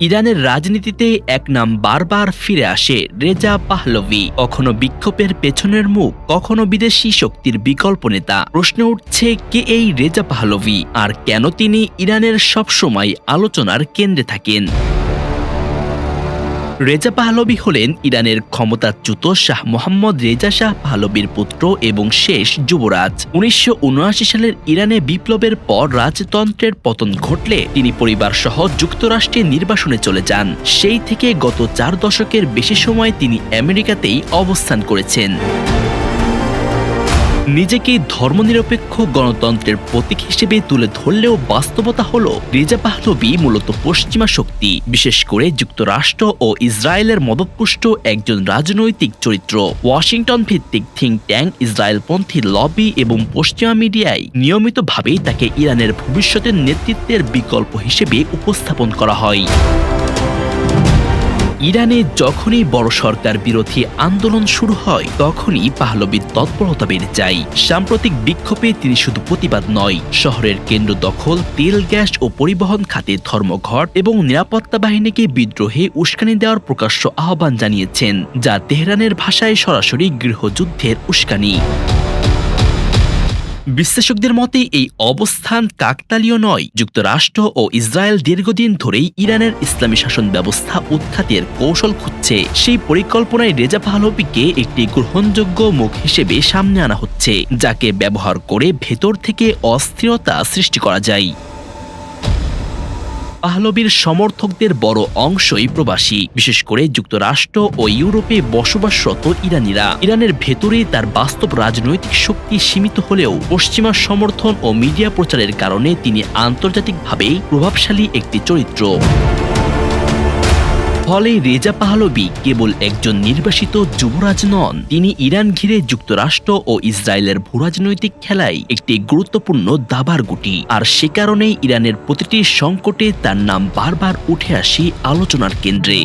ইরানের রাজনীতিতে এক নাম বারবার ফিরে আসে রেজা পাহলভি। কখনো বিক্ষোভের পেছনের মুখ, কখনো বিদেশি শক্তির বিকল্প নেতা। প্রশ্ন উঠছে, কে এই রেজা পাহলভি? আর কেন তিনি ইরানের সবসময় আলোচনার কেন্দ্রে থাকেন? রেজা পাহলবি হলেন ইরানের ক্ষমতাচ্যুত শাহ মোহাম্মদ রেজা শাহ পাহলবির পুত্র এবং শেষ যুবরাজ। উনিশশো উনআশি সালের ইরানে বিপ্লবের পর রাজতন্ত্রের পতন ঘটলে তিনি পরিবার সহ যুক্তরাষ্ট্রে নির্বাসনে চলে যান। সেই থেকে গত চার দশকের বেশি সময় তিনি আমেরিকাতেই অবস্থান করেছেন। নিজেকে ধর্মনিরপেক্ষ গণতন্ত্রের প্রতীক হিসেবে তুলে ধরলেও বাস্তবতা হল রেজা পাহলবি মূলত পশ্চিমা শক্তি, বিশেষ করে যুক্তরাষ্ট্র ও ইসরায়েলের মদতপুষ্ট একজন রাজনৈতিক চরিত্র। ওয়াশিংটন ভিত্তিক থিঙ্ক ট্যাঙ্ক ইসরায়েলপন্থী লবি এবং পশ্চিমা মিডিয়ায় নিয়মিতভাবেই তাকে ইরানের ভবিষ্যতের নেতৃত্বের বিকল্প হিসেবে উপস্থাপন করা হয়। ইরানে যখনই বড় সরকার বিরোধী আন্দোলন শুরু হয়, তখনই পাহলবির তৎপরতা বেড়ে যায়। সাম্প্রতিক বিক্ষোভে তিনি শুধু প্রতিবাদ নয়, শহরের কেন্দ্র দখল, তেল, গ্যাস ও পরিবহন খাতে ধর্মঘট এবং নিরাপত্তা বাহিনীকে বিদ্রোহে উস্কানি দেওয়ার প্রকাশ্য আহ্বান জানিয়েছেন, যা তেহরানের ভাষায় সরাসরি গৃহযুদ্ধের উস্কানি। বিশ্লেষকদের মতে, এই অবস্থান কাকতালীয় নয়। যুক্তরাষ্ট্র ও ইসরায়েল দীর্ঘদিন ধরেই ইরানের ইসলামী শাসন ব্যবস্থা উৎখাতের কৌশল খুঁজছে। সেই পরিকল্পনায় রেজা পাহলবিকে একটি গ্রহণযোগ্য মুখ হিসেবে সামনে আনা হচ্ছে, যাকে ব্যবহার করে ভেতর থেকে অস্থিরতা সৃষ্টি করা যায়। পাহলবির সমর্থকদের বড় অংশই প্রবাসী। বিশেষ করে যুক্তরাষ্ট্র ও ইউরোপে বসবাসরত ইরানিরা। ইরানের ভেতরে তার বাস্তব রাজনৈতিক শক্তি সীমিত হলেও পশ্চিমা সমর্থন ও মিডিয়া প্রচারের কারণে তিনি আন্তর্জাতিকভাবেই প্রভাবশালী একটি চরিত্র। ফলে রেজা পাহলবি কেবল একজন নির্বাসিত যুবরাজ নন, তিনি ইরান ঘিরে যুক্তরাষ্ট্র ও ইসরায়েলের ভূরাজনৈতিক খেলায় একটি গুরুত্বপূর্ণ দাবার গুটি। আর সে কারণেই ইরানের প্রতিটি সংকটে তার নাম বারবার উঠে আসে আলোচনার কেন্দ্রে।